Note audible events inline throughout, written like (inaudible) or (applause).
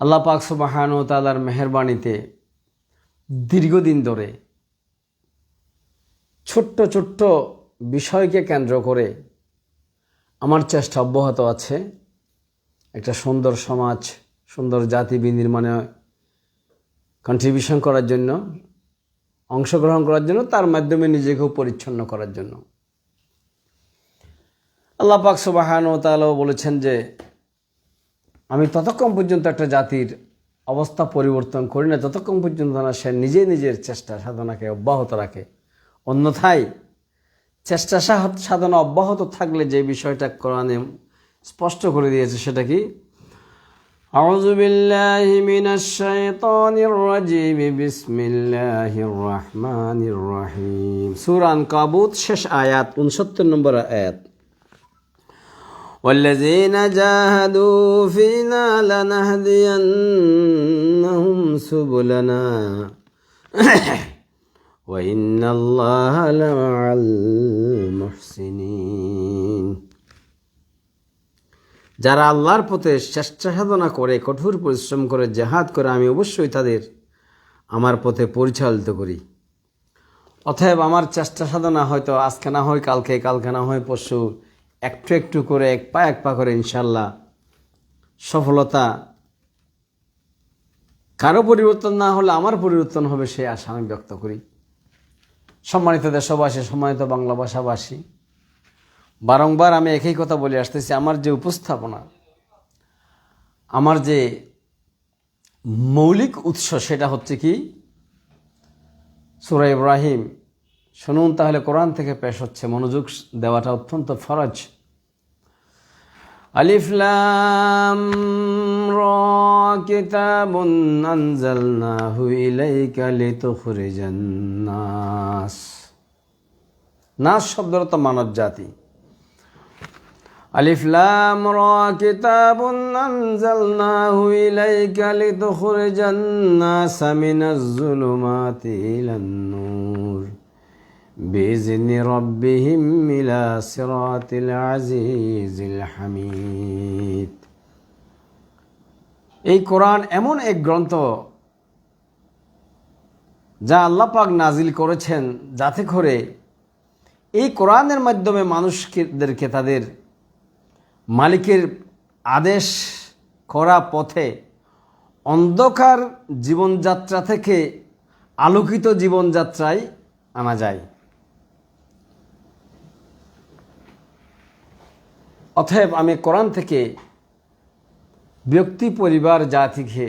আল্লাহ পাক সুবাহান ও তালার মেহরবানিতে দীর্ঘদিন ধরে ছোট্ট ছোট্ট বিষয়কে কেন্দ্র করে আমার চেষ্টা অব্যাহত আছে। একটা সুন্দর সমাজ, সুন্দর জাতি বিনির্মাণে কন্ট্রিবিউশন করার জন্য, অংশগ্রহণ করার জন্য, তার মাধ্যমে নিজেকেও পরিচ্ছন্ন করার জন্য। আল্লাহ পাক সুবাহান ও তালাও বলেছেন যে আমি ততক্ষণ পর্যন্ত একটা জাতির অবস্থা পরিবর্তন করি না ততক্ষণ পর্যন্ত না সে নিজে নিজের চেষ্টা সাধনাকে অব্যাহত রাখে অন্যথায় চেষ্টা সাহ- সাধনা অব্যাহত থাকলে যে বিষয়টা কোরআনে স্পষ্ট করে দিয়েছে সেটা কি أعوذ بالله من الشيطان الرجيم بسم الله الرحمن الرحيم سورة কাবুত শেষ আয়াত উনসত্তর নম্বর আয়াত والذين جاهدوا فينا لنهدينهم سبلنا (coughs) وإن الله لمع المحسنين যারা আল্লাহর পথে চেষ্টা সাধনা করে কঠোর পরিশ্রম করে জেহাদ করে আমি অবশ্যই তাদের আমার পথে পরিচালিত করি অতএব আমার চেষ্টা সাধনা হয়তো আজকে না হয় কালকে কালকে না হয় পরশু একটু একটু করে, এক পা এক পা করে ইনশাল্লাহ সফলতা কারও পরিবর্তন না হলে আমার পরিবর্তন হবে সেই আশা আমি ব্যক্ত করি। সম্মানিত দেশবাসী, সম্মানিত বাংলা ভাষাভাষী, বারংবার আমি একই কথা বলে আসতেছি, আমার যে উপস্থাপনা, আমার যে মৌলিক উৎস সেটা হচ্ছে কি? সুরা ইব্রাহিম শুনুন তাহলে কোরআন থেকে পেশ হচ্ছে মনোযোগ দেওয়াটা অত্যন্ত ফরজ। আলিফ লাম র কিতাবুন আনজালনাহু ইলাইকা লিতুখরিজান নাস। নাস শব্দের তো মানব জাতি। আলিফ লাম র কিতাবুন আনজালনাহু ইলাইকা লিতুখরিজান নাস মিনাজ যুলুমাতি ইলান নূর بإذن ربهم إلى صراط العزيز الحميد এই কোরআন এমন এক গ্রন্থ যা আল্লাহ পাক নাজিল করেছেন যাতে করে এই কোরআনের মাধ্যমে মানুষদেরকে তাদের মালিকের আদেশ করা পথে অন্ধকার জীবনযাত্রা থেকে আলোকিত জীবনযাত্রায় আনা যায় অতএব আমি কোরআন থেকে ব্যক্তি পরিবার জাতিকে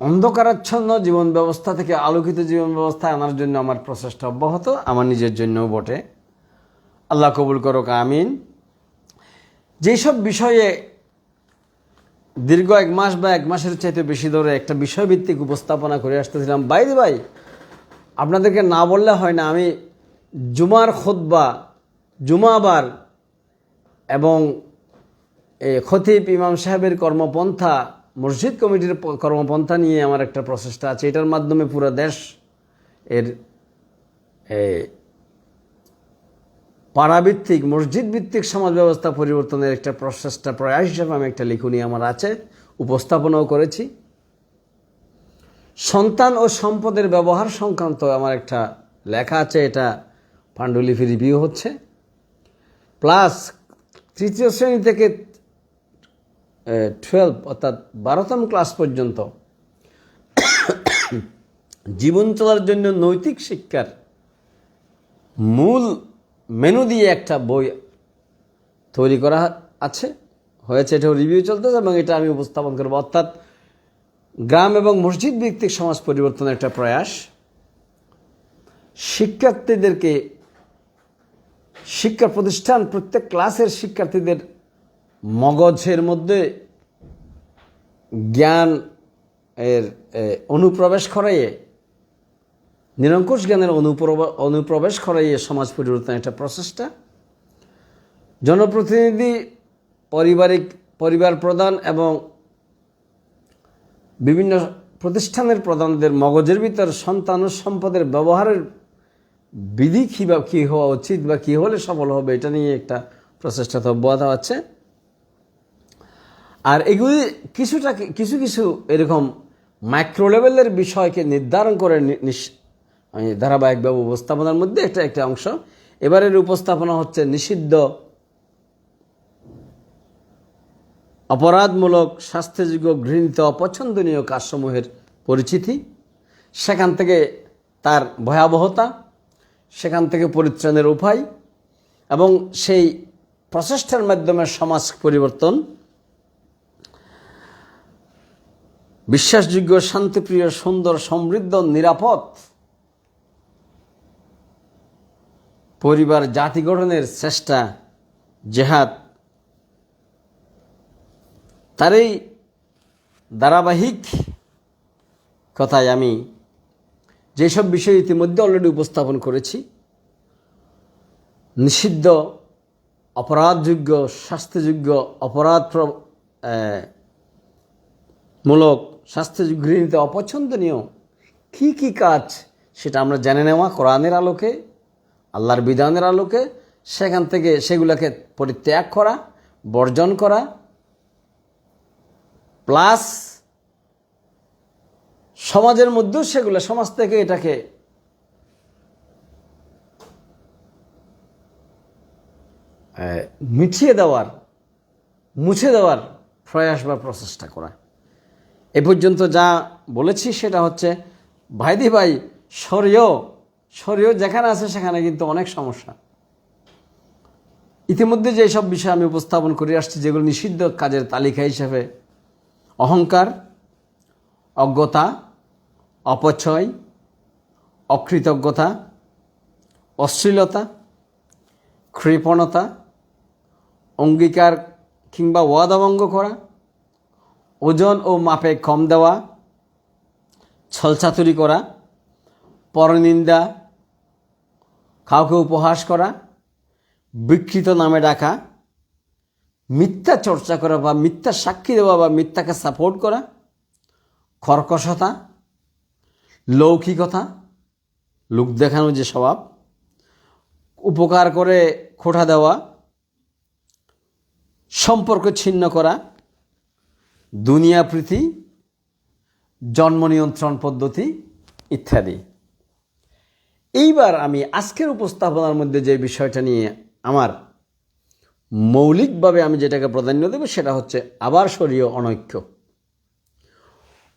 অন্ধকারাচ্ছন্ন জীবন ব্যবস্থা থেকে আলোকিত জীবন ব্যবস্থা আনার জন্য আমার প্রচেষ্টা অব্যাহত, আমার নিজের জন্যও বটে। আল্লাহ কবুল করুক, আমিন। যেসব বিষয়ে দীর্ঘ এক মাস বা এক মাসের চাইতে বেশি ধরে একটা বিষয়ভিত্তিক উপস্থাপনা করে আসতেছিলাম বাইরে ভাই আপনাদেরকে না বললে হয় না, আমি জুমার খোদবা জুমাবার এবং খতিব ইমাম সাহেবের কর্মপন্থা, মসজিদ কমিটির কর্মপন্থা নিয়ে আমার একটা প্রচেষ্টা আছে। এটার মাধ্যমে পুরো দেশ এর পাড়াভিত্তিক মসজিদ ভিত্তিক সমাজ ব্যবস্থা পরিবর্তনের একটা প্রচেষ্টা প্রয়াস হিসাবে আমি একটা লিখুনি আমার আছে, উপস্থাপনাও করেছি। সন্তান ও সম্পদের ব্যবহার সংক্রান্ত আমার একটা লেখা আছে, এটা পাণ্ডুলিপি রিভিউ হচ্ছে। প্লাস তৃতীয় শ্রেণি থেকে টুয়েলভ অর্থাৎ বারোতম ক্লাস পর্যন্ত জীবন চলার জন্য নৈতিক শিক্ষার মূল মেনু দিয়ে একটা বই তৈরি করা আছে। হয়েছে, এটাও রিভিউ চলতেছে এবং এটা আমি উপস্থাপন করব। অর্থাৎ গ্রাম এবং মসজিদ ভিত্তিক সমাজ পরিবর্তনের একটা প্রয়াস। শিক্ষার্থীদেরকে শিক্ষা প্রতিষ্ঠান, প্রত্যেক ক্লাসের শিক্ষার্থীদের মগজের মধ্যে জ্ঞান এর অনুপ্রবেশ করাইয়ে, নিরঙ্কুশ জ্ঞানের অনুপ্রব- অনুপ্রবেশ করাইয়ে সমাজ পরিবর্তনের একটা প্রচেষ্টা। জনপ্রতিনিধি, পারিবারিক, পরিবার প্রধান এবং বিভিন্ন প্রতিষ্ঠানের প্রধানদের মগজের ভিতর সন্তান ও সম্পদের ব্যবহারের বিধি কী বা কী হওয়া উচিত বা কী হলে সফল হবে, এটা নিয়ে একটা প্রচেষ্টা তো অব্যাহত আছে। আর এগুলি কিছুটা কিছু কিছু এরকম মাইক্রো লেভেলের বিষয়কে নির্ধারণ করে ধারাবাহিকভাবে উপস্থাপনার মধ্যে একটা একটা অংশ। এবারের উপস্থাপনা হচ্ছে নিষিদ্ধ, অপরাধমূলক শাস্তিযোগ্য ঘৃণিত, অপছন্দনীয় কাজসমূহের পরিচিতি। সেখান থেকে তার ভয়াবহতা সেখান থেকে পরিত্রাণের উপায় এবং সেই প্রচেষ্টার মাধ্যমে সমাজ পরিবর্তন। বিশ্বাসযোগ্য, শান্তিপ্রিয়, সুন্দর, সমৃদ্ধ, নিরাপদ পরিবার জাতি গঠনের চেষ্টা, জেহাদ। তার এই ধারাবাহিক কথায় আমি যেসব বিষয় ইতিমধ্যে অলরেডি উপস্থাপন করেছি, নিষিদ্ধ, অপরাধযোগ্য, শাস্তিযোগ্য, অপরাধ মূলক, শাস্তিযোগ্য ঘৃণিত, অপছন্দনীয় কী কী কাজ সেটা আমরা জেনে নেওয়া কোরআনের আলোকে, আল্লাহর বিধানের আলোকে, সেখান থেকে সেগুলোকে পরিত্যাগ করা, বর্জন করা প্লাস সমাজের মধ্যেও সেগুলো, সমাজ থেকে এটাকে মিটিয়ে দেওয়ার, মুছে দেওয়ার প্রয়াস বা প্রচেষ্টা করা। এ পর্যন্ত যা বলেছি সেটা হচ্ছে ভাইদি ভাই শরীয় শরীয় যেখানে আছে সেখানে কিন্তু অনেক সমস্যা। ইতিমধ্যে যেসব বিষয় আমি উপস্থাপন করে আসছি, যেগুলো নিষিদ্ধ কাজের তালিকা হিসেবে, অহংকার, অজ্ঞতা অপচয়, অকৃতজ্ঞতা, অশ্লীলতা কৃপণতা অঙ্গীকার কিংবা ওয়াদাভঙ্গ করা, ওজন ও মাপে কম দেওয়া ছলচাতুরি করা, পরনিন্দা, কাউকে উপহাস করা, বিকৃত নামে ডাকা, মিথ্যা চর্চা করা বা মিথ্যা সাক্ষী দেওয়া বা মিথ্যাকে সাপোর্ট করা, কর্কশতা লৌকিকতা, লোক দেখানো যে স্বভাব, উপকার করে খোঁটা দেওয়া, সম্পর্ক ছিন্ন করা, দুনিয়া প্রীতি, জন্ম নিয়ন্ত্রণ পদ্ধতি ইত্যাদি। এইবার আমি আজকের উপস্থাপনার মধ্যে যে বিষয়টা নিয়ে আমার মৌলিকভাবে আমি যেটাকে প্রাধান্য দেব সেটা হচ্ছে আবার সরীয় অনৈক্য।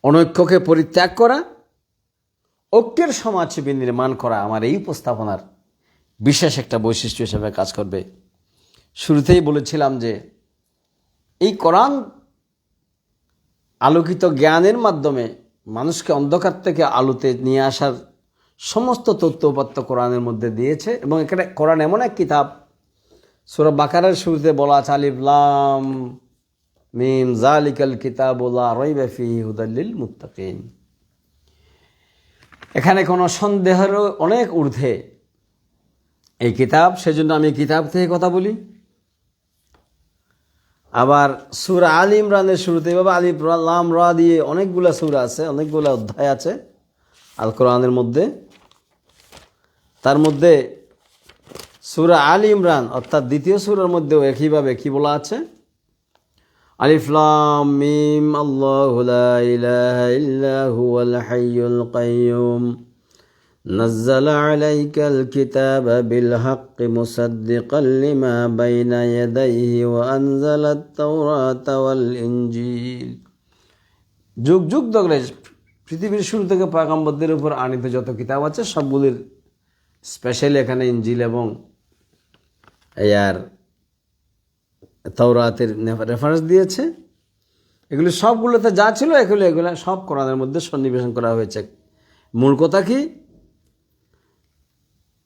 অনৈক্যকে পরিত্যাগ করা ঐক্যের সমাজ নির্মাণ করা আমার এই উপস্থাপনার বিশেষ একটা বৈশিষ্ট্য হিসেবে কাজ করবে। শুরুতেই বলেছিলাম যে, এই কোরআন আলোকিত জ্ঞানের মাধ্যমে মানুষকে অন্ধকার থেকে আলোতে নিয়ে আসার সমস্ত তথ্যপাত্য কোরআনের মধ্যে দিয়েছে এবং এখানে কোরআন এমন এক কিতাব, সুরা বাকারের শুরুতে বলা আছে আলিফলাম মিম জালিকাল কিতাবুল্লাহ রইবাফি হুদাল্লিল মুত্তাকিন। এখানে কোনো সন্দেহেরও অনেক ঊর্ধ্বে। এই কিতাব, সেজন্য আমি কিতাব থেকে কথা বলি। আবার সুরা আল ইমরানের শুরুতে, এভাবে আলিফ লাম রা দিয়ে অনেকগুলা সুরা আছে, অনেকগুলা অধ্যায় আছে আল কোরআনের মধ্যে। তার মধ্যে সুরা আল ইমরান, অর্থাৎ দ্বিতীয় সুরার মধ্যেও একইভাবে কি বলা আছে? আলিফলাম মিম আল্লাহ লা ইলাহা ইল্লা হুয়াল হাইয়ুল কাইয়ুম نزل عليك الكتاب بالحق مصدقا لما بين يديه وأنزل التوراة والإنجيل যুগ যুগ ধরে পৃথিবীর শুরু থেকে পাগাম্বরদের উপর আনিত যত কিতাব আছে সবগুলির স্পেশালি এখানে ইঞ্জিল এবং ইয়ার তৌরাতের রেফারেন্স দিয়েছে। এগুলি সবগুলোতে যা ছিল এগুলো এগুলো সব কোরআনের মধ্যে সন্নিবেশন করা হয়েছে। মূল কথা কি?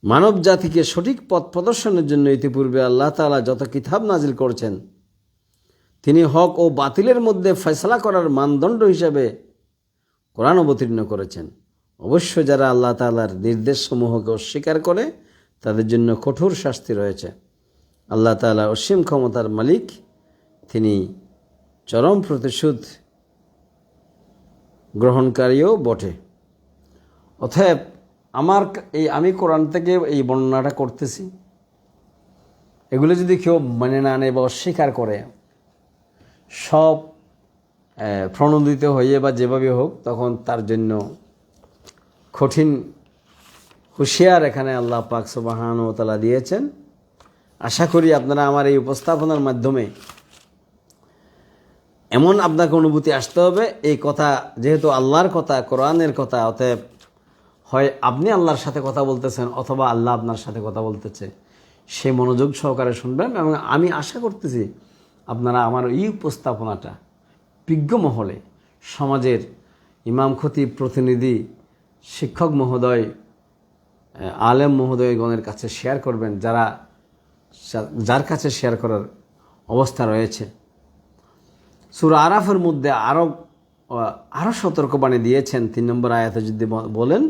মানব জাতিকে সঠিক পথ প্রদর্শনের জন্য ইতিপূর্বে আল্লাহ তাআলা যত কিতাব নাজিল করছেন, তিনি হক ও বাতিলের মধ্যে ফয়সলা করার মানদণ্ড হিসাবে কোরআন অবতীর্ণ করেছেন। অবশ্য যারা আল্লাহ তাআলার নির্দেশসমূহকে অস্বীকার করে, তাদের জন্য কঠোর শাস্তি রয়েছে। আল্লাহ তাআলা অসীম ক্ষমতার মালিক, তিনি চরম প্রতিশোধ গ্রহণকারীও বটে। অতএব আমার এই আমি কোরআন থেকে এই বর্ণনাটা করতেছি। এগুলো যদি কেউ মানে না নেয় বা অস্বীকার করে, সব প্রণোদিত হয়ে বা যেভাবে হোক, তখন তার জন্য কঠিন হুঁশিয়ার এখানে আল্লাহ পাক সুবাহান ও তালা দিয়েছেন। আশা করি আপনারা আমার এই উপস্থাপনার মাধ্যমে এমন আপনাকে অনুভূতি আসতে হবে, এই কথা যেহেতু আল্লাহর কথা, কোরআনের কথা, অতএব হয় আপনি আল্লাহর সাথে কথা বলতেছেন অথবা আল্লাহ আপনার সাথে কথা বলতেছে, সে মনোযোগ সহকারে শুনবেন এবং আমি আশা করতেছি আপনারা আমার এই উপস্থাপনাটা বিজ্ঞ মহলে সমাজের ইমাম খতিব প্রতিনিধি, শিক্ষক মহোদয়, আলেম মহোদয়গণের কাছে শেয়ার করবেন, যারা যার কাছে শেয়ার করার অবস্থা রয়েছে। সুর আরাফের মধ্যে আরও আরও সতর্কবাণী দিয়েছেন তিন নম্বর আয়াতে যদি বলেন,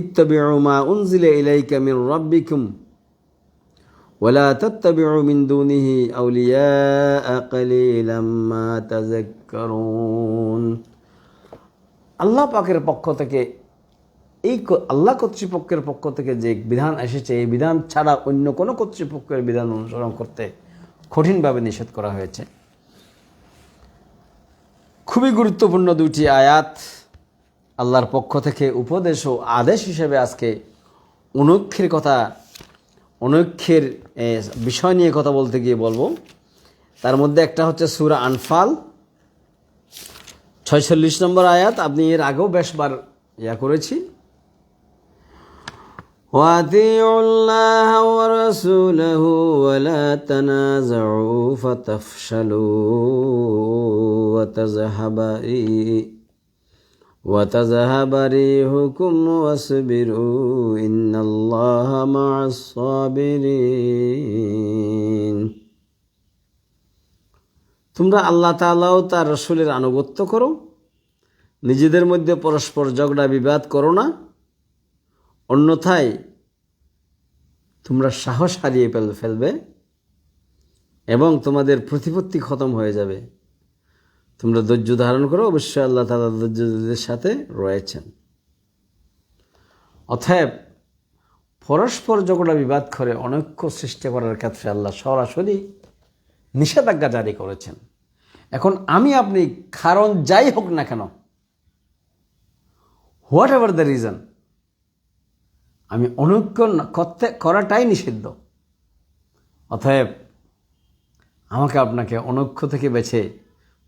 ইত্তাবিউ মা উনজিলা ইলাইকা মির রাব্বিকুম ওয়ালা তাত্তাবিউ মিন দুনিহি আউলিয়া কালিলাম মা তাযাক্কারুন। আল্লাহ পাকের পক্ষ থেকে এই আল্লাহ কর্তৃপক্ষের পক্ষ থেকে যে বিধান এসেছে, এই বিধান ছাড়া অন্য কোনো কর্তৃপক্ষের বিধান অনুসরণ করতে কঠিনভাবে নিষেধ করা হয়েছে। খুবই গুরুত্বপূর্ণ দুটি আয়াত আল্লাহর পক্ষ থেকে উপদেশ ও আদেশ হিসেবে আজকে অনৈক্ষের কথা অনৈক্ষের বিষয় নিয়ে কথা বলতে গিয়ে বলব। তার মধ্যে একটা হচ্ছে সুরা আনফাল। ছয়চল্লিশ নম্বর আয়াত, আপনি এর আগেও বেশবার ইয়া করেছি। وأطيعوا الله ورسوله ولا تنازعوا فتفشلوا وتذهب ري- وتذهب ريحكم واصبروا إن الله مع الصابرين তোমরা আল্লাহ তাআলা ও তার রসুলের আনুগত্য করো নিজেদের মধ্যে পরস্পর ঝগড়া বিবাদ করো না অন্যথায় তোমরা সাহস হারিয়ে ফেল ফেলবে এবং তোমাদের প্রতিপত্তি খতম হয়ে যাবে। তোমরা ধৈর্য ধারণ করো, অবশ্যই আল্লাহ তালা ধৈর্যদের সাথে রয়েছেন। অতএব পরস্পর ঝগড়া বিবাদ করে, অনৈক্য সৃষ্টি করার ক্ষেত্রে আল্লাহ সরাসরি নিষেধাজ্ঞা জারি করেছেন। এখন আমি, আপনি, কারণ যাই হোক না কেন হোয়াট এভার দ্য রিজন আমি অনৈক্য করতে, করাটাই নিষিদ্ধ। অতএব আমাকে আপনাকে অনৈক্য থেকে বেছে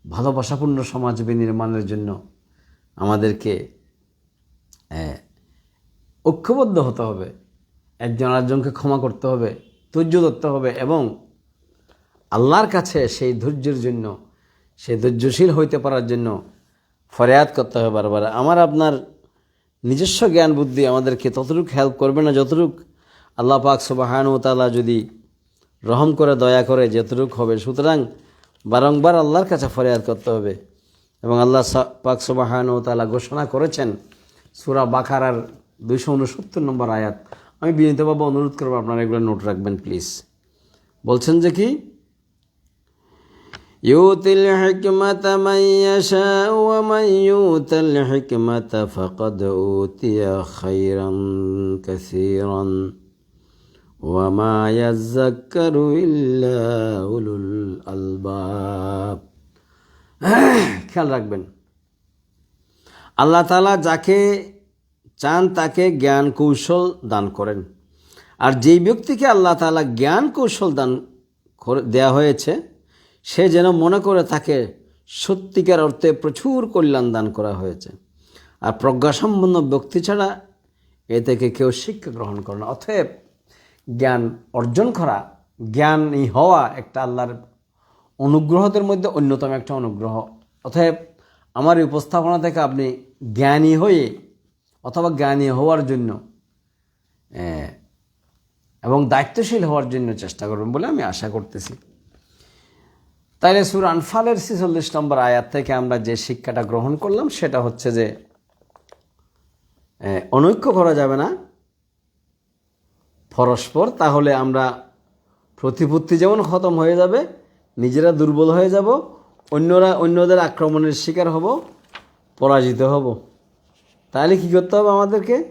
ভালোবাসাপূর্ণ সমাজ বিনির্মাণের জন্য আমাদেরকে ঐক্যবদ্ধ হতে হবে। একজন আরেকজনকে ক্ষমা করতে হবে, ধৈর্য ধরতে হবে এবং আল্লাহর কাছে সেই ধৈর্যের জন্য, সেই ধৈর্যশীল হইতে পারার জন্য ফরিয়াদ করতে হবে বারবার। আমার আপনার নিজস্ব জ্ঞান বুদ্ধি আমাদেরকে ততটুক হেল্প করবে না, যতটুক আল্লাহ পাক ও তালা যদি রহম করে, দয়া করে, যতটুক হবে। সুতরাং বারংবার আল্লাহর কাছে ফরিয়াদ করতে হবে। এবং আল্লাহ পাক ও তালা ঘোষণা করেছেন সুরা বাখারার দুইশো উনসত্তর নম্বর আয়াত। আমি বিনীতভাবে অনুরোধ করব আপনারা এগুলো নোট রাখবেন প্লিজ বলছেন যে কি? يؤتي الحكمة من يشاء ومن يؤت الحكمة فقد أوتي خيرا كثيرا وما يذكر إلا أولو الألباب খেয়াল রাখবেন আল্লাহ তালা যাকে চান তাকে জ্ঞান কৌশল দান করেন আর যেই ব্যক্তিকে আল্লাহ তালা জ্ঞান কৌশল দান করে দেওয়া হয়েছে সে যেন মনে করে তাকে সত্যিকার অর্থে প্রচুর কল্যাণ দান করা হয়েছে। আর প্রজ্ঞাসম্পন্ন ব্যক্তি ছাড়া এ থেকে কেউ শিক্ষা গ্রহণ করে না। অতএব জ্ঞান অর্জন করা, জ্ঞানী হওয়া একটা আল্লাহর অনুগ্রহদের মধ্যে অন্যতম একটা অনুগ্রহ। অতএব আমার এই উপস্থাপনা থেকে আপনি জ্ঞানী হয়ে অথবা জ্ঞানী হওয়ার জন্য এবং দায়িত্বশীল হওয়ার জন্য চেষ্টা করবেন বলে আমি আশা করতেছি। তাইলে সুর আনফালের ছিচল্লিশ নম্বর আয়াত থেকে আমরা যে শিক্ষাটা গ্রহণ করলাম, সেটা হচ্ছে যে অনৈক্য করা যাবে না। পরস্পর তাহলে আমরা প্রতিপত্তি যেমন খতম হয়ে যাবে, নিজেরা দুর্বল হয়ে যাব, অন্যরা অন্যদের আক্রমণের শিকার হব, পরাজিত হব। তাহলে কি করতে হবে আমাদেরকে?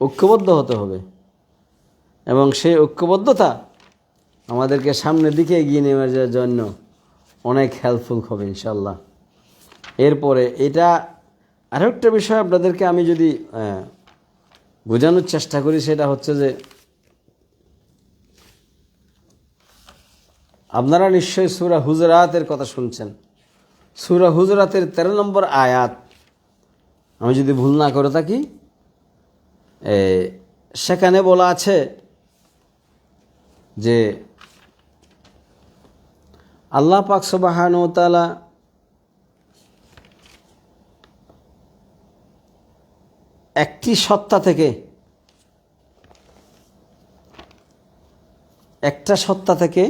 ঐক্যবদ্ধ হতে হবে। এবং সেই ঐক্যবদ্ধতা আমাদেরকে সামনের দিকে এগিয়ে নেওয়ার জন্য অনেক হেল্পফুল হবে ইনশাল্লাহ এরপরে এটা আরও একটা বিষয় আপনাদেরকে আমি যদি বোঝানোর চেষ্টা করি, সেটা হচ্ছে যে আপনারা নিশ্চয়ই সুরা হুজরাতের কথা শুনছেন। সুরা হুজরাতের তেরো নম্বর আয়াত, আমি যদি ভুল না করে থাকি সেখানে বলা আছে যে আল্লাহ পাক সুবাহান তালা একটি সত্তা থেকে একটা সত্তা থেকে,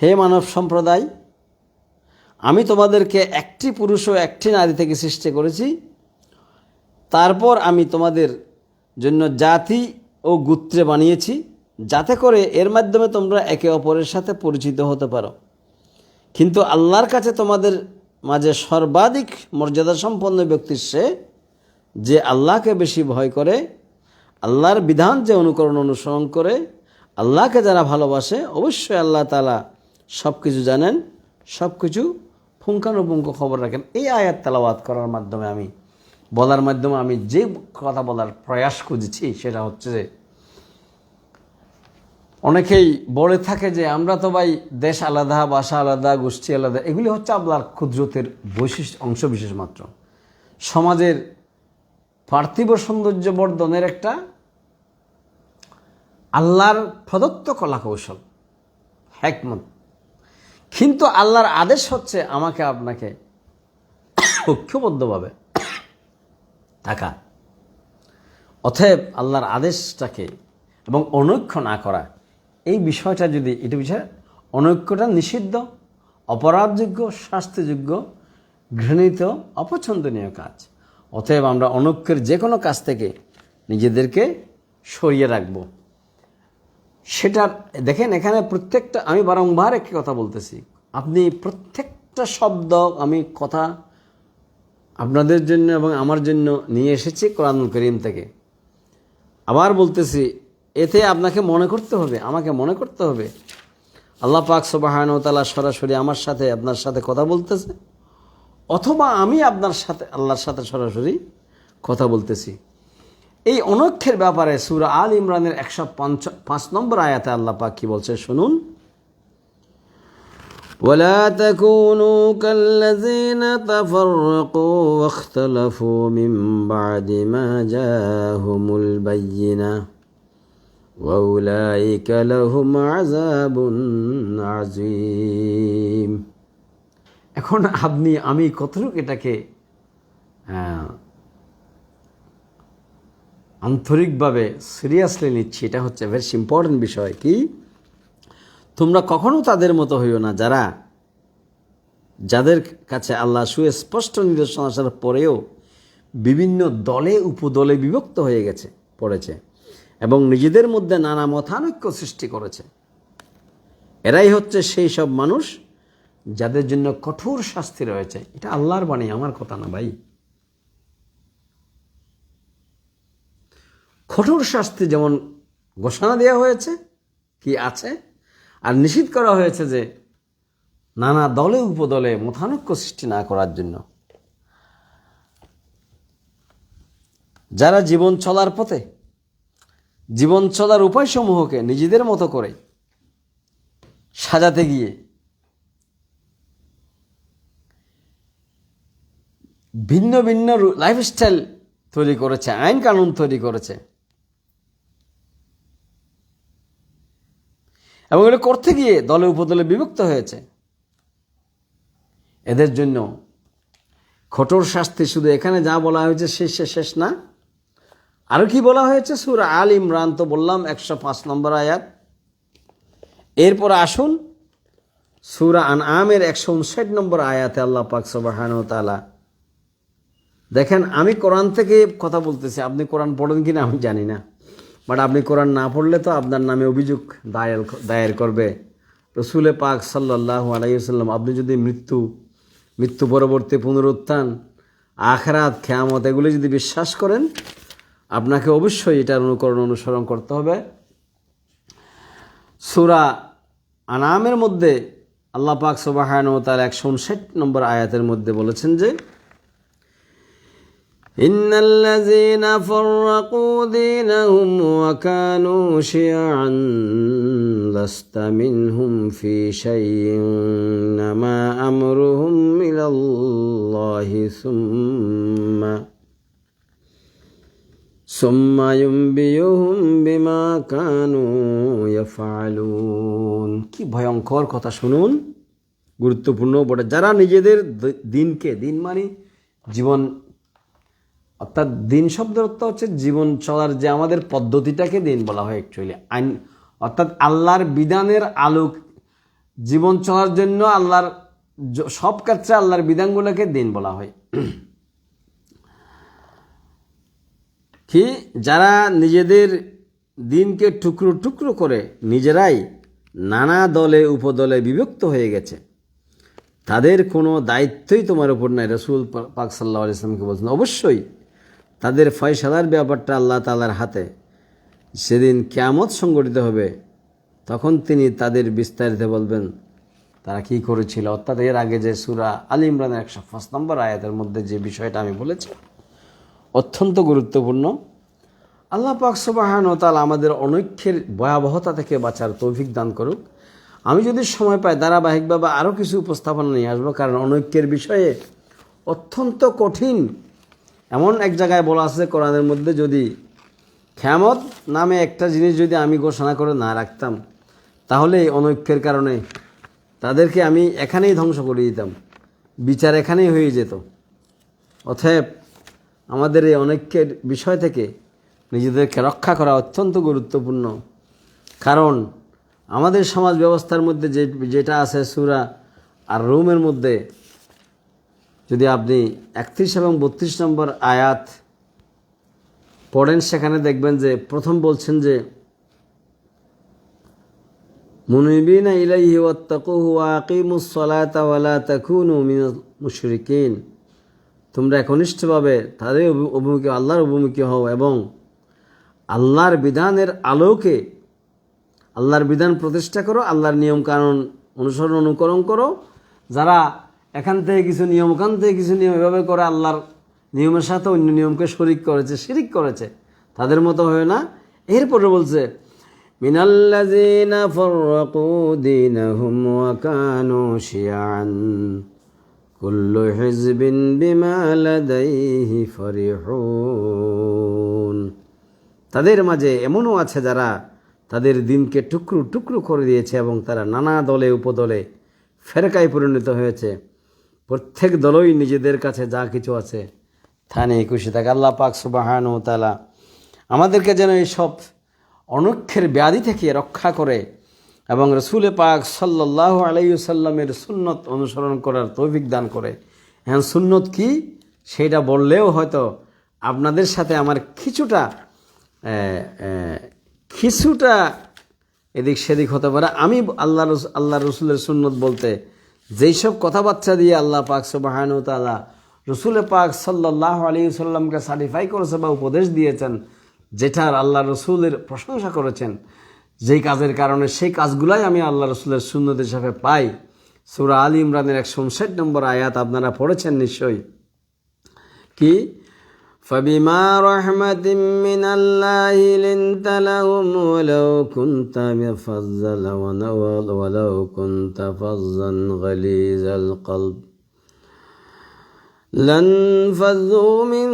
হে মানব সম্প্রদায়, আমি তোমাদেরকে একটি পুরুষ ও একটি নারী থেকে সৃষ্টি করেছি। তারপর আমি তোমাদের জন্য জাতি ও গুত্রে বানিয়েছি। যাতে করে এর মাধ্যমে তোমরা একে অপরের সাথে পরিচিত হতে পারো। কিন্তু আল্লাহর কাছে তোমাদের মাঝে সর্বাধিক মর্যাদা সম্পন্ন ব্যক্তি সে যে আল্লাহকে বেশি ভয় করে, আল্লাহর বিধান যে অনুকরণ অনুসরণ করে, আল্লাহকে যারা ভালোবাসে, অবশ্যই আল্লাহ তালা সব কিছু জানেন সব কিছু পুঙ্খানুপুঙ্খ খবর রাখেন। এই আয়াত তালাবাদ করার মাধ্যমে আমি, বলার মাধ্যমে আমি যে কথা বলার প্রয়াস খুঁজেছি, সেটা হচ্ছে যে অনেকেই বলে থাকে যে আমরা তো ভাই দেশ আলাদা, ভাষা আলাদা, গোষ্ঠী আলাদা, এগুলি হচ্ছে আপনার ক্ষুদ্রতের বৈশিষ্ট্য, অংশ বিশেষ মাত্র। সমাজের পার্থিব সৌন্দর্য বর্ধনের একটা আল্লাহর প্রদত্ত কলা কৌশল হ্যাকমত কিন্তু আল্লাহর আদেশ হচ্ছে আমাকে আপনাকে ঐক্যবদ্ধভাবে থাকা। অতএব আল্লাহর আদেশটাকে এবং অনৈক্য না করা এই বিষয়টা যদি এটা বিষয় অনৈক্যটা নিষিদ্ধ, অপরাধযোগ্য, শাস্তিযোগ্য, ঘৃণিত, অপছন্দনীয় কাজ। অতএব আমরা অনৈক্যের যে কোনো কাজ থেকে নিজেদেরকে সরিয়ে রাখব। সেটার, দেখেন এখানে প্রত্যেকটা, আমি বারংবার একটি কথা বলতেছি। আপনি প্রত্যেকটা শব্দ, আমি কথা আপনাদের জন্য এবং আমার জন্য নিয়ে এসেছি কোরআনুল করিম থেকে। আবার বলতেছি এতে আপনাকে মনে করতে হবে আমাকে মনে করতে হবে আল্লাহ পাক সুবাহান তালা সরাসরি আমার সাথে আপনার সাথে কথা বলতেছে অথবা আমি আপনার সাথে আল্লাহর সাথে সরাসরি কথা বলতেছি এই অনক্ষের ব্যাপারে সুরা আল ইমরানের একশো পাঁচ নম্বর আয়াতে আল্লাহ পাক কি বলছে শুনুন ولا تكونوا كالذين تفرقوا واختلفوا من بعد ما جاءهم البينة وأولئك لهم عذاب عظيم এখন আপনি আমি কতটুকু এটাকে আহ, আন্তরিকভাবে সিরিয়াসলি নিচ্ছি এটা হচ্ছে ভেরি ইম্পর্টেন্ট বিষয় কি তোমরা কখনো তাদের মতো হইও না যারা যাদের কাছে আল্লাহ সুস্পষ্ট নিদর্শন আসার পরেও বিভিন্ন দলে উপদলে বিভক্ত হয়ে গেছে পড়েছে এবং নিজেদের মধ্যে নানা মতানৈক্য সৃষ্টি করেছে। এরাই হচ্ছে সেই সব মানুষ যাদের জন্য কঠোর শাস্তি রয়েছে। এটা আল্লাহর বাণী, আমার কথা না ভাই। কঠোর শাস্তি যেমন ঘোষণা দেওয়া হয়েছে, কি আছে, আর নিষিদ্ধ করা হয়েছে যে নানা দলে উপদলে মতানৈক্য সৃষ্টি না করার জন্য। যারা জীবন চলার পথে জীবন চলার উপায়সমূহকে নিজেদের মতো করে সাজাতে গিয়ে ভিন্ন ভিন্ন লাইফস্টাইল তৈরি করেছে আইন কানুন তৈরি করেছে। এবং এটা করতে গিয়ে দলে উপদলে বিভক্ত হয়েছে। এদের জন্য কঠোর শাস্তি শুধু এখানে যা বলা হয়েছে শেষে, শেষ না। আরও কি বলা হয়েছে? সুর আল ইমরান তো বললাম, একশো পাঁচ নম্বর আয়াত। এরপর আসুন, সুরা আন আমের একশো উনষাট নম্বর আয়াতে আল্লাহ পাক সবাহান দেখেন, আমি কোরআন থেকে কথা বলতেছি, আপনি কোরআন পড়েন কিনা আমি জানি না। বাট আপনি কোরআন না পড়লে তো আপনার নামে অভিযোগ দায়ের দায়ের করবে। রসুলে পাক সাল্লাহ আলাইসাল্লাম আপনি যদি মৃত্যু মৃত্যু পরবর্তী পুনরুত্থান, আখরাত খেয়ামত এগুলি যদি বিশ্বাস করেন আপনাকে অবশ্যই এটার অনুকরণ অনুসরণ করতে হবে সুরা আনামের মধ্যে আল্লাহ পাক সুবাহান ও তার একশো উনষাট নম্বর আয়াতের মধ্যে বলেছেন যে إن الذين فرقوا دينهم وكانوا شيعا لست منهم في شيء إنما أمرهم إلى الله ثم সুম্মা ইউম্বিয়ুহুম কি ভয়ঙ্কর কথা শুনুন। গুরুত্বপূর্ণ বটে। যারা নিজেদের দিনকে, দিন মানে জীবন, অর্থাৎ দিন শব্দ অর্থ হচ্ছে জীবন চলার যে আমাদের পদ্ধতিটাকে দিন বলা হয় অ্যাকচুয়ালি আইন, অর্থাৎ আল্লাহর বিধানের আলোক, জীবন চলার জন্য আল্লাহর সব কাছে আল্লাহর বিধানগুলোকে দিন বলা হয়। কি? যারা নিজেদের দিনকে টুকরো টুকরো করে নিজেরাই নানা দলে, উপদলে বিভক্ত হয়ে গেছে। তাদের কোনো দায়িত্বই তোমার উপর নাই। রসুল পাক সাল্লাহ ইসলামকে বলছেন, অবশ্যই তাদের ফয়সালার ব্যাপারটা আল্লাহ তালার হাতে। সেদিন কেয়ামত সংগঠিত হবে। তখন তিনি তাদের বিস্তারিত বলবেন, তারা কি করেছিল? অর্থাৎ এর আগে যে সুরা আলী ইমরানের একশো পাঁচ নম্বর আয়াতের মধ্যে যে বিষয়টা আমি বলেছি অত্যন্ত গুরুত্বপূর্ণ। আল্লাহ পাক সুবাহান তাল আমাদের অনৈক্যের ভয়াবহতা থেকে বাঁচার তৌফিক দান করুক। আমি যদি সময় পাই ধারাবাহিকভাবে আরও কিছু উপস্থাপনা নিয়ে আসব, কারণ অনৈক্যের বিষয়ে অত্যন্ত কঠিন এমন এক জায়গায় বলা আছে কোরআনের মধ্যে, যদি খ্যামত নামে একটা জিনিস যদি আমি ঘোষণা করে না রাখতাম, তাহলে এই অনৈক্যের কারণে তাদেরকে আমি এখানেই ধ্বংস করে দিতাম। বিচার এখানেই হয়ে যেত। অতএব আমাদের এই অনেকের বিষয় থেকে নিজেদেরকে রক্ষা করা অত্যন্ত গুরুত্বপূর্ণ। কারণ আমাদের সমাজ ব্যবস্থার মধ্যে যে, যেটা আছে সুরা আর রুমের মধ্যে, যদি আপনি একত্রিশ এবং বত্রিশ নম্বর আয়াত পড়েন, সেখানে দেখবেন যে প্রথম বলছেন যে, মুনিবিনা ইলাইহি ওয়াত্তাকুহু ওয়া আকিমুস সালাতা ওয়া লা তাকুনু মিনাল মুশরিকিন। তোমরা একনিষ্ঠভাবে তাদের অভিমুখী, আল্লাহর অভিমুখী হও এবং আল্লাহর বিধানের আলোকে আল্লাহর বিধান প্রতিষ্ঠা করো, আল্লাহর নিয়ম কানুন অনুসরণ অনুকরণ করো। যারা এখান থেকে কিছু নিয়ম, ওখান থেকে কিছু নিয়ম এভাবে করে আল্লাহর নিয়মের সাথে অন্য নিয়মকে শরিক করেছে, শিরিক করেছে, তাদের মতো হয় না। এরপরে বলছে, মিনাল্লাযীনা ফাররাকু দীনাহুম ওয়া কানু শিয়াআন কুল্লু হিজবিন বিমা লাদাইহি ফরিহুন। তাদের মাঝে এমনও আছে যারা তাদের দিনকে টুকরো টুকরো করে দিয়েছে এবং তারা নানা দলে, উপদলে ফেরকায় পরিণত হয়েছে। প্রত্যেক দলই নিজেদের কাছে যা কিছু আছে তা নিয়ে খুশি থাকে। আল্লাহ পাক সুবাহান ও তালা আমাদেরকে যেন এইসব অনক্ষের ব্যাধি থেকে রক্ষা করে এবং রসুলে পাক সাল্লাহ আলাইসাল্লামের সুন্নত অনুসরণ করার তৌফিক দান করে। হ্যাঁ সুন্নত কি? সেটা বললেও হয়তো আপনাদের সাথে আমার কিছুটা কিছুটা এদিক সেদিক হতে পারে। আমি আল্লাহ আল্লাহ রসুলের সুন্নত বলতে যেই সব কথাবার্তা দিয়ে আল্লাহ পাক সুবাহানু তালা রসুলের পাক সাল্লাহ আলী সাল্লামকে সার্টিফাই করেছে বা উপদেশ দিয়েছেন, যেটার আল্লাহ রসুলের প্রশংসা করেছেন যেই কাজের কারণে সেই কাজগুলাই আমি আল্লাহ রসুলের সুন্নত হিসাবে পাই সুরা আলী ইমরানের একশো উনষাট নম্বর আয়াত আপনারা পড়েছেন নিশ্চয়ই কি فبما رحمة من الله لنت لهم ولو كنت فظا ولو كنت فظا غليظ القلب لانفضوا من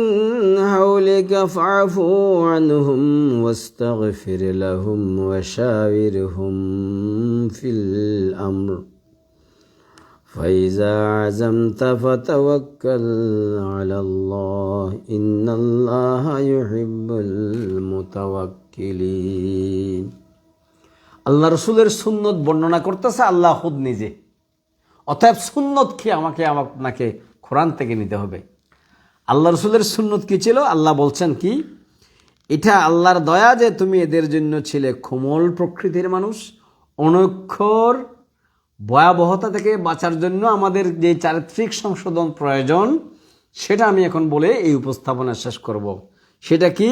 حولك فاعفو عنهم واستغفر لهم وشاورهم في الأمر فإذا عزمت فتوكل على الله إن الله يحب المتوكلين আল্লাহ রসুলের সুন্নত বর্ণনা করতেছে আল্লাহ খুদ নিজে অতএব সুন্নত কি আমাকে আপনাকে কোরআন থেকে নিতে হবে। আল্লাহ রসুলের সুন্নত কি ছিল? আল্লাহ বলছেন কি, এটা আল্লাহর দয়া যে তুমি এদের জন্য ছিলে কোমল প্রকৃতির মানুষ, অনক্ষর ভয়াবহতা থেকে বাঁচার জন্য আমাদের যে চারিত্রিক সংশোধন প্রয়োজন, সেটা আমি এখন বলে এই উপস্থাপনা শেষ করব। সেটা কি?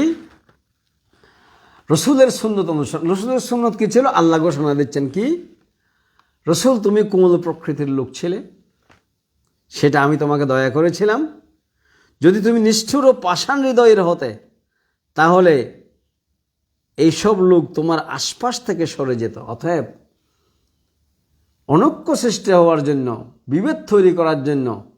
রসুলের সুন্নত অনুসরণ রসুলের সুন্নত কি ছিল? আল্লাহ ঘোষণা দিচ্ছেন কি, রসুল তুমি কোমল প্রকৃতির লোক ছিলে সেটা আমি তোমাকে দয়া করেছিলাম। যদি তুমি নিষ্ঠুর ও পাষাণ হৃদয়ের হতে, তাহলে এইসব লোক তোমার আশপাশ থেকে সরে যেত। অতএব অনৈক্য সৃষ্টি হওয়ার জন্য, বিভেদ তৈরি করার জন্য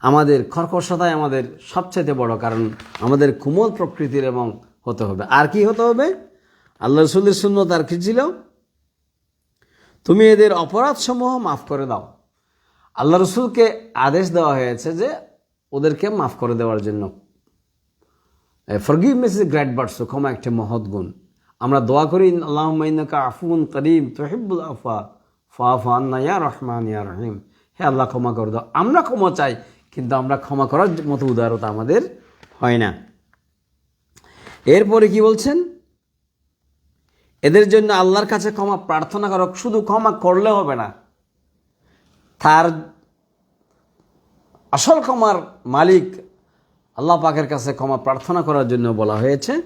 আমাদের কর্কশতাই আমাদের সবচেয়ে বড় কারণ, আমাদের কোমল প্রকৃতির এবং হতে হবে। আর কি হতে হবে? আল্লাহ রসুলের শূন্যত আর কি ছিল? তুমি এদের অপরাধসমূহ মাফ করে দাও। আল্লাহ রসুলকে আদেশ দেওয়া হয়েছে যে ওদেরকে মাফ করে দেওয়ার জন্য। ফরগিভনেস ইজ গ্রেট বার্ডস ক্ষমা একটি মহৎ গুণ। আমরা দোয়া করি আল্লাহ মাইনাকা আফুন করিম তহিবুল আফা ফাফা আন্না ইয়া রহমান ইয়া রহিম। হে আল্লাহ, ক্ষমা করে দাও। আমরা ক্ষমা চাই, কিন্তু আমরা ক্ষমা করার মতো উদারতা আমাদের হয় না। এরপরে কি বলছেন? এদের জন্য আল্লাহর কাছে ক্ষমা প্রার্থনা করো শুধু ক্ষমা করলে হবে না। তার আসল ক্ষমার মালিক আল্লাহ পাকের কাছে ক্ষমা প্রার্থনা করার জন্য বলা হয়েছে।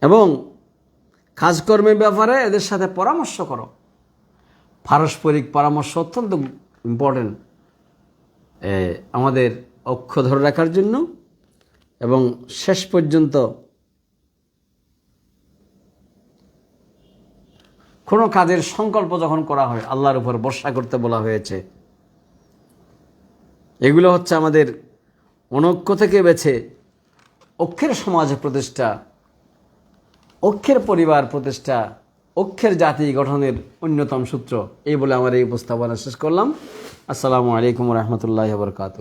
এবং কাজকর্মের ব্যাপারে এদের সাথে পরামর্শ করো। পারস্পরিক পরামর্শ অত্যন্ত ইম্পর্টেন্ট আমাদের অক্ষ ধরে রাখার জন্য এবং শেষ পর্যন্ত কোনো কাজের সংকল্প যখন করা হয়, আল্লাহর উপর বর্ষা করতে বলা হয়েছে। এগুলো হচ্ছে আমাদের অনৈক্য থেকে বেছে অক্ষের সমাজ প্রতিষ্ঠা, অক্ষের পরিবার প্রতিষ্ঠা, অক্ষের জাতি গঠনের অন্যতম সূত্র। এই বলে আমার এই উপস্থাপনা শেষ করলাম। আসসালামু আলাইকুম রহমতুল্লাহ বরকাত